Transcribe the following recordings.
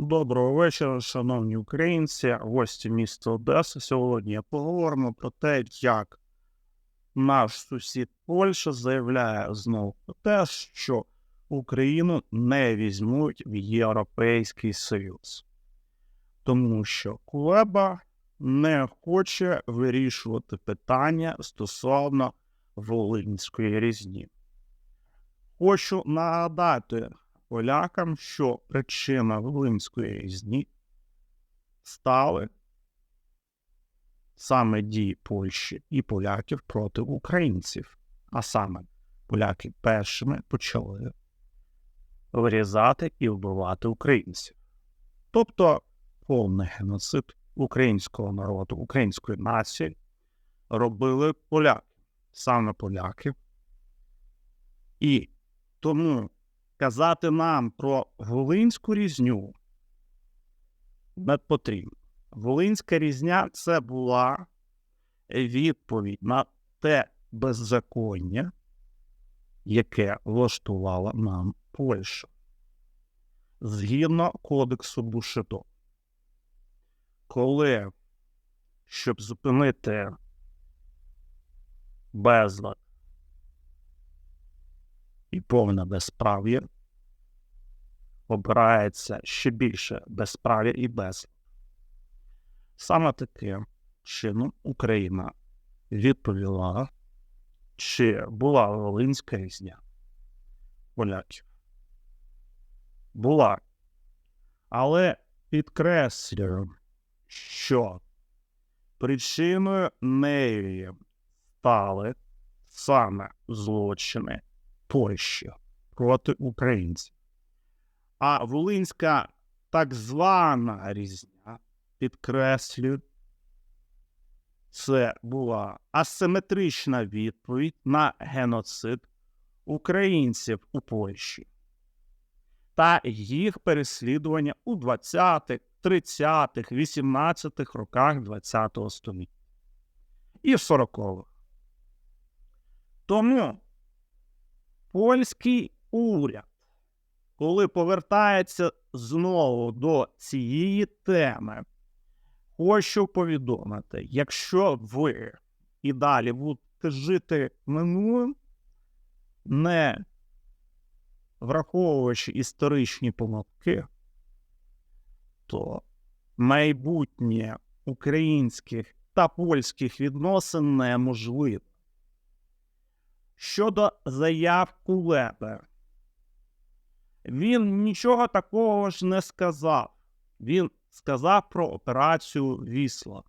Доброго вечора, шановні українці, гості міста Одеси. Сьогодні поговоримо про те, як наш сусід Польща заявляє знову про те, що Україну не візьмуть в Європейський Союз, тому що Кулеба не хоче вирішувати питання стосовно Волинської різні. Хочу нагадати полякам, що причина Волинської різні стали саме дії Польщі і поляків проти українців. А саме поляки першими почали вирізати і вбивати українців. Тобто повний геноцид українського народу, української нації робили поляки, саме поляки. І тому казати нам про Волинську різню не потрібно. Волинська різня це була відповідь на те беззаконня, яке влаштувала нам Польща. Згідно Кодексу Бушето, коли, щоб зупинити безлад і повне безправ'я, обирається ще більше безправ'я і безлад. Саме таким чином Україна відповіла, чи була Волинська різня поляків. Була. Але підкреслюю, що причиною неї стали саме злочини Польщі проти українців. А Волинська так звана різня, підкреслюю, це була асиметрична відповідь на геноцид українців у Польщі та їх переслідування у 20-х, 30-х, 18-х роках ХХ століття і в 40-х. Тому польський уряд, коли повертається знову до цієї теми, хочу повідомити, якщо ви і далі будете жити минулим, не враховуючи історичні помилки, то майбутнє українських та польських відносин неможливе. Щодо заяв Кулеби, він нічого такого ж не сказав. Він сказав про операцію Вісла,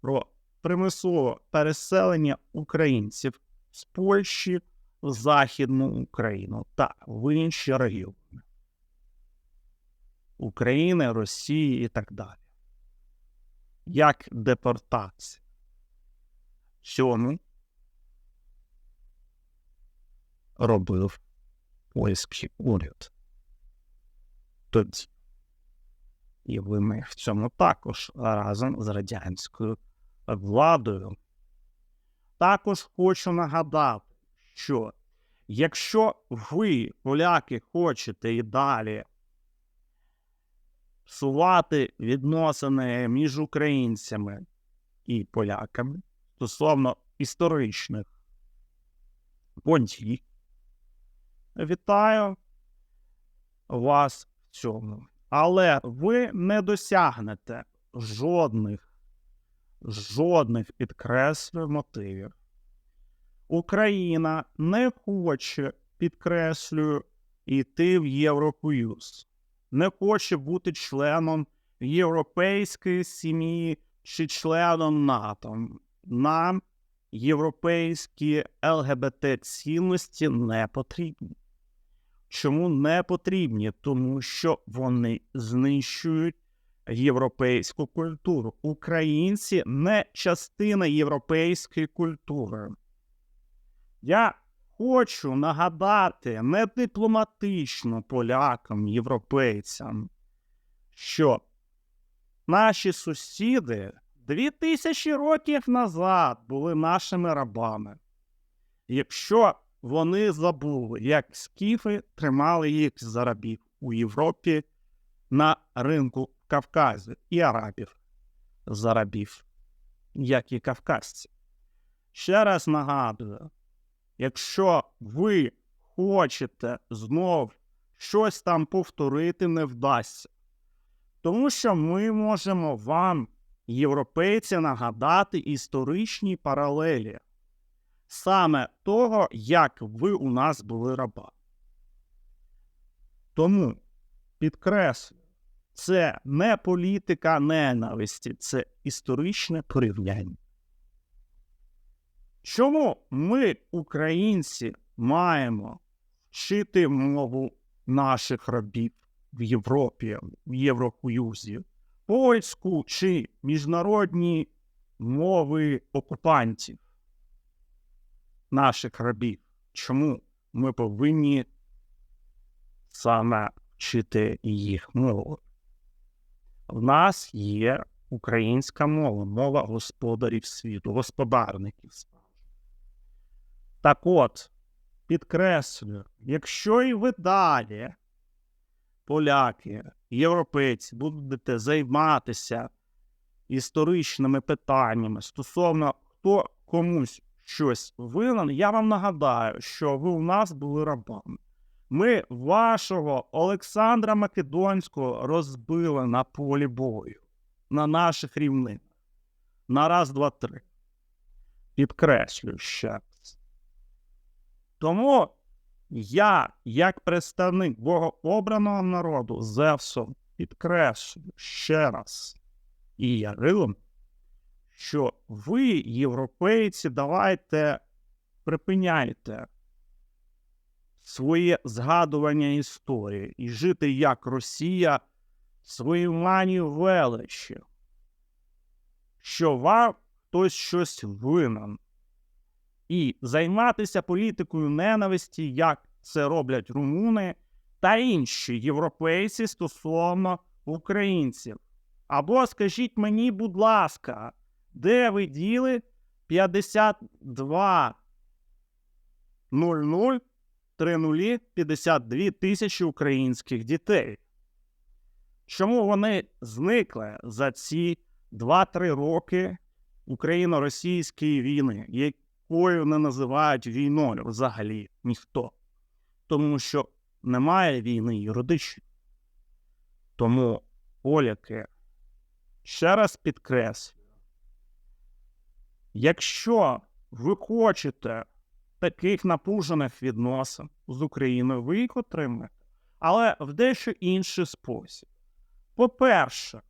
про примусове переселення українців з Польщі в Західну Україну та в інші регіони України, Росії і так далі. Як депортація. Цьому робив польський уряд. Тоді. І ми в цьому також разом з радянською владою. Також хочу нагадати, що якщо ви, поляки, хочете і далі псувати відносини між українцями і поляками стосовно історичних подій, вітаю вас в цьому. Але ви не досягнете жодних, жодних підкреслюю мотивів. Україна не хоче, підкреслюю, йти в Євросоюз, не хоче бути членом європейської сім'ї чи членом НАТО. Нам європейські ЛГБТ цінності не потрібні. Чому не потрібні? Тому що вони знищують європейську культуру. Українці не частина європейської культури. Я хочу нагадати не дипломатично полякам, європейцям, що наші сусіди дві тисячі років назад були нашими рабами. Якщо вони забули, як скіфи тримали їх за рабів у Європі на ринку Кавказу і арабів, зарабів, як і кавказці. Ще раз нагадую, якщо ви хочете знов щось там повторити, не вдасться. Тому що ми можемо вам, європейці, нагадати історичні паралелі саме того, як ви у нас були раба. Тому підкреслюю, це не політика ненависті, це історичне порівняння. Чому ми, українці, маємо вчити мову наших рабів в Європі, в Євросоюзі, польську чи міжнародні мови окупантів наших рабів? Чому ми повинні саме вчити їх мову? В нас є українська мова, мова господарів світу, господарників. Так от, підкреслюю, якщо і ви далі, поляки, європейці, будете займатися історичними питаннями стосовно хто комусь щось винен, я вам нагадаю, що ви у нас були рабами. Ми вашого Олександра Македонського розбили на полі бою, на наших рівнинах. На раз, два, три. Підкреслюю ще. Тому я, як представник богообраного народу, Зевсом, підкреслюю ще раз і Ярилом, що ви, європейці, давайте припиняйте своє згадування історії і жити як Росія свою манію величі, що вам хтось щось винен і займатися політикою ненависті, як це роблять румуни та інші європейці стосовно українців. Або скажіть мені, будь ласка, де ви діли 52 00 30 52 тисячі українських дітей? Чому вони зникли за ці 2-3 роки україно-російської війни, якою не називають війною взагалі ніхто? Тому що немає війни юридичної. Тому, поляки, ще раз підкреслюю, якщо ви хочете таких напружених відносин з Україною, ви їх отримаєте, але в дещо інший спосіб. По-перше,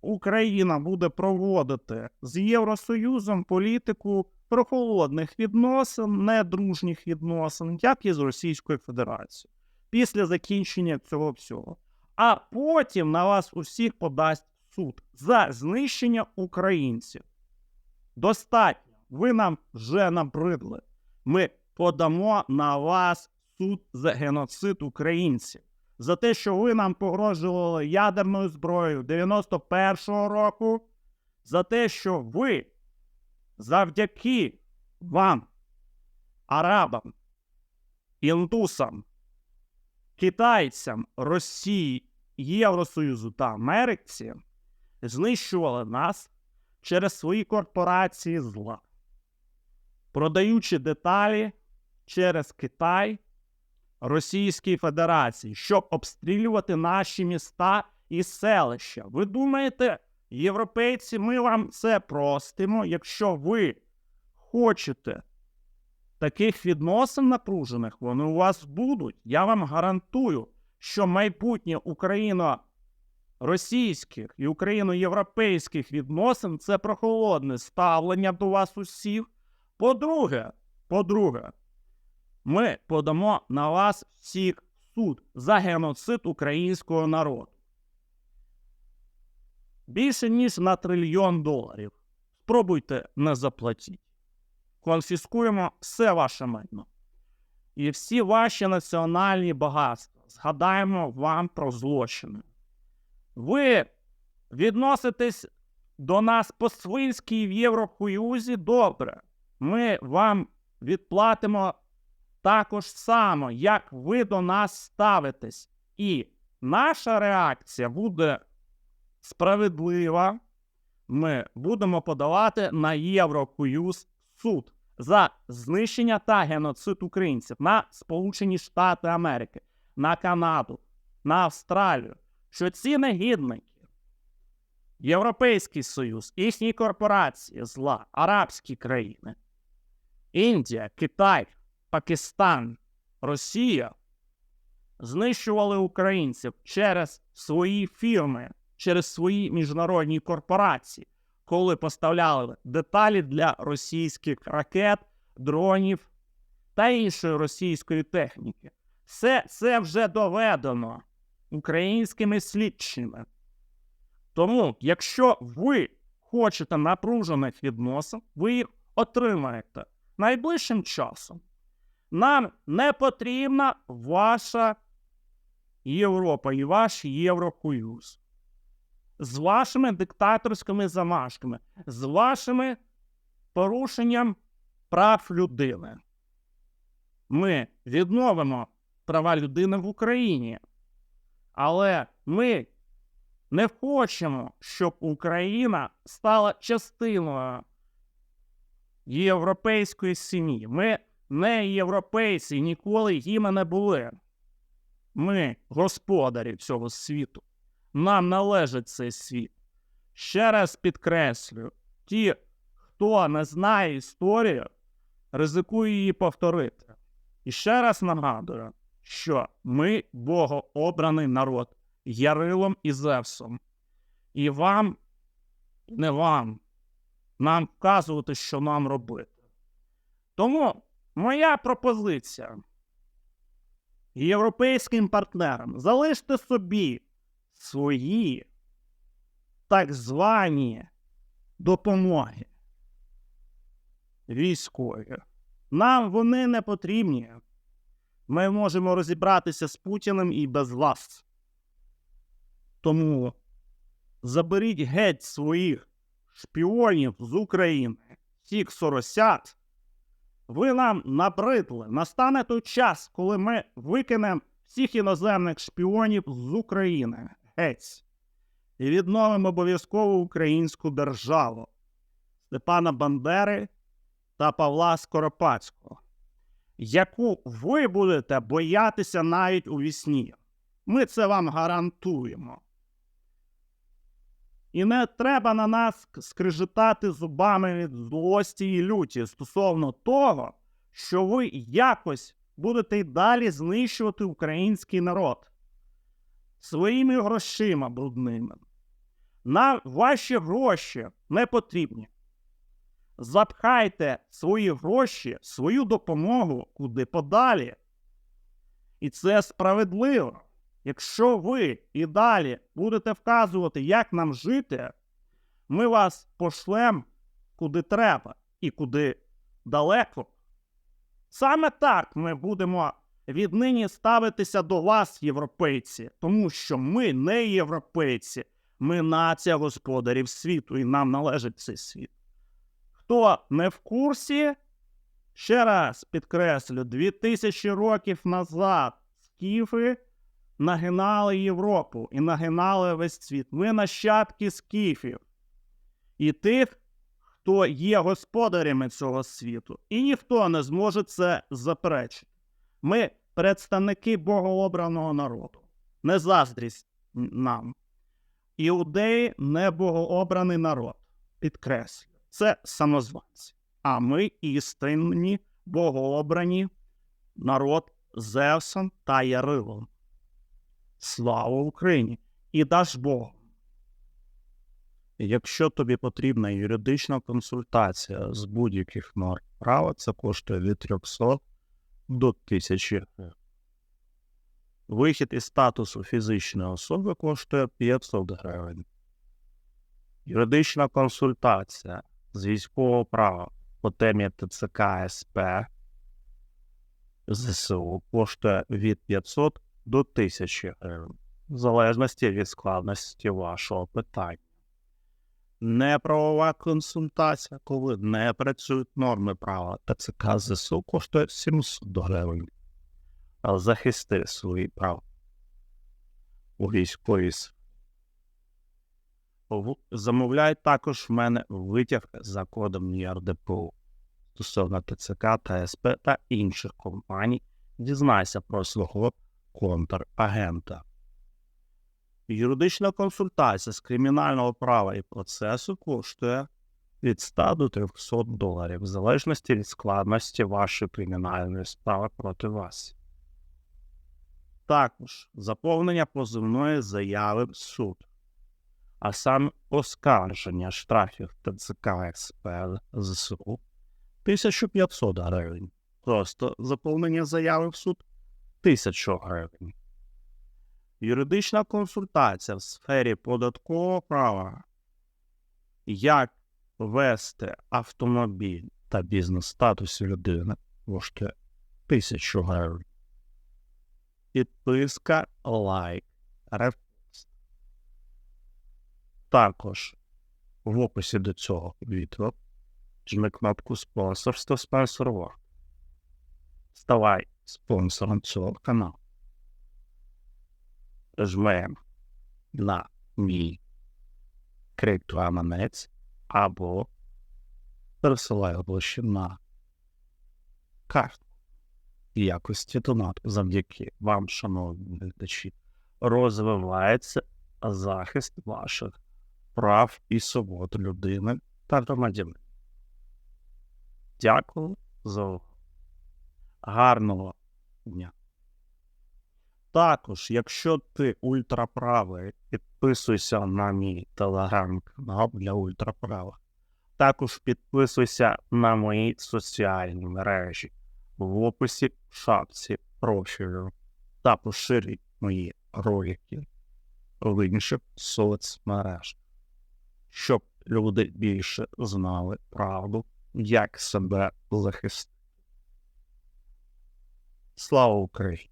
Україна буде проводити з Євросоюзом політику прохолодних відносин, недружніх відносин, як і з Російською Федерацією, після закінчення цього всього. А потім на вас усіх подасть суд за знищення українців. Достатньо. Ви нам вже набридли. Ми подамо на вас суд за геноцид українців. За те, що ви нам погрожували ядерною зброєю 91-го року, за те, що ви завдяки вам, арабам, індусам, китайцям, Росії, Євросоюзу та Америці знищували нас через свої корпорації зла, продаючи деталі через Китай Російській Федерації, щоб обстрілювати наші міста і селища. Ви думаєте, європейці, ми вам це простимо, якщо ви хочете таких відносин напружених, вони у вас будуть. Я вам гарантую, що майбутнє Україно російських і україно-європейських відносин це прохолодне ставлення до вас усіх. По-друге, по-друге, ми подамо на вас всіх суд за геноцид українського народу. Більше ніж на трильйон доларів. Спробуйте не заплатіть. Конфіскуємо все ваше майно. І всі ваші національні багатства. Згадаємо вам про злочини. Ви відноситесь до нас по-свинськи в Євросоюзі добре. Ми вам відплатимо також само, як ви до нас ставитесь. І наша реакція буде справедлива. Ми будемо подавати на Євросоюз суд за знищення та геноцид українців на Сполучені Штати Америки, на Канаду, на Австралію. Що ці негідники, Європейський Союз, їхні корпорації зла, арабські країни, Індія, Китай, Пакистан, Росія знищували українців через свої фірми, через свої міжнародні корпорації, коли поставляли деталі для російських ракет, дронів та іншої російської техніки. Все це вже доведено українськими слідчими. Тому, якщо ви хочете напружених відносин, ви їх отримаєте найближчим часом. Нам не потрібна ваша Європа і ваш Євросоюз. З вашими диктаторськими замашками, з вашими порушенням прав людини. Ми відновимо права людини в Україні. Але ми не хочемо, щоб Україна стала частиною європейської сім'ї. Ми не європейці, ніколи їми не були. Ми господарі цього світу. Нам належить цей світ. Ще раз підкреслюю: ті, хто не знає історію, ризикує її повторити. І ще раз нагадую, що ми богообраний народ Ярилом і Зевсом. І вам, не вам, нам вказувати, що нам робити. Тому моя пропозиція європейським партнерам залиште собі свої так звані допомоги військові. Нам вони не потрібні. Ми можемо розібратися з Путіним і без вас. Тому заберіть геть своїх шпіонів з України, всіх соросят. Ви нам набридли. Настане той час, коли ми викинемо всіх іноземних шпіонів з України. Геть. І відновимо обов'язково українську державу Степана Бандери та Павла Скоропадського, яку ви будете боятися навіть у вісні. Ми це вам гарантуємо. І не треба на нас скрижетати зубами від злості і люті стосовно того, що ви якось будете й далі знищувати український народ своїми грошима брудними. Нам ваші гроші не потрібні. Запхайте свої гроші, свою допомогу куди подалі. І це справедливо. Якщо ви і далі будете вказувати, як нам жити, ми вас пошлем куди треба і куди далеко. Саме так ми будемо віднині ставитися до вас, європейці, тому що ми не європейці, ми нація господарів світу, і нам належить цей світ. Хто не в курсі, ще раз підкреслю, 2000 років назад скіфи нагинали Європу і нагинали весь світ. Ми нащадки скіфів і тих, хто є господарями цього світу, і ніхто не зможе це заперечити. Ми представники богообраного народу. Не заздрість нам. Іудеї не богообраний народ. Підкреслю, це самозванці. А ми істинні богообрані народ Зевсом та Ярилом. Слава Україні! І даж Богу! Якщо тобі потрібна юридична консультація з будь-яких норм права, це коштує від 300 до 1000 гривень. Вихід із статусу фізичної особи коштує 500 гривень. Юридична консультація з військового права по темі ТЦК СП ЗСУ коштує від 500 до 1000 гривень, в залежності від складності вашого питання. Неправова консультація, коли не працюють норми права ТЦК ЗСУ, коштує 700 гривень. Захисти свої права. у військовій сфері. Замовляй також в мене витяг за кодом ЄРДПУ стосовно ТЦК та СП та інших компаній. Дізнайся про свого контрагента. Юридична консультація з кримінального права і процесу коштує від 100 до 300 доларів, в залежності від складності вашої кримінальної справи проти вас. Також заповнення позивної заяви в суд, а саме оскарження штрафів ТЦК СП ЗСУ 1500 гривень. Просто заповнення заяви в суд 1000 гривень. Юридична консультація в сфері податкового права. Як вести автомобіль та бізнес-статус людини коштує 1000 гривень. Підписка, лайк. Також в описі до цього відео жми кнопку спонсорство спонсорувати. Ставай спонсором цього каналу. Жмем на мій криптоаманець або пересилай гроші на карту в якості донату. Завдяки вам, шановні глядачі, розвивається захист ваших прав і свобод людини та громадянина. Дякую за. Гарного дня. Також, якщо ти ультраправий, підписуйся на мій телеграм-канал для ультраправих. Також підписуйся на мої соціальні мережі в описі в шапці профілю та поширюй мої ролики в інших соцмережах, щоб люди більше знали правду, як себе захистити. Слава Україні!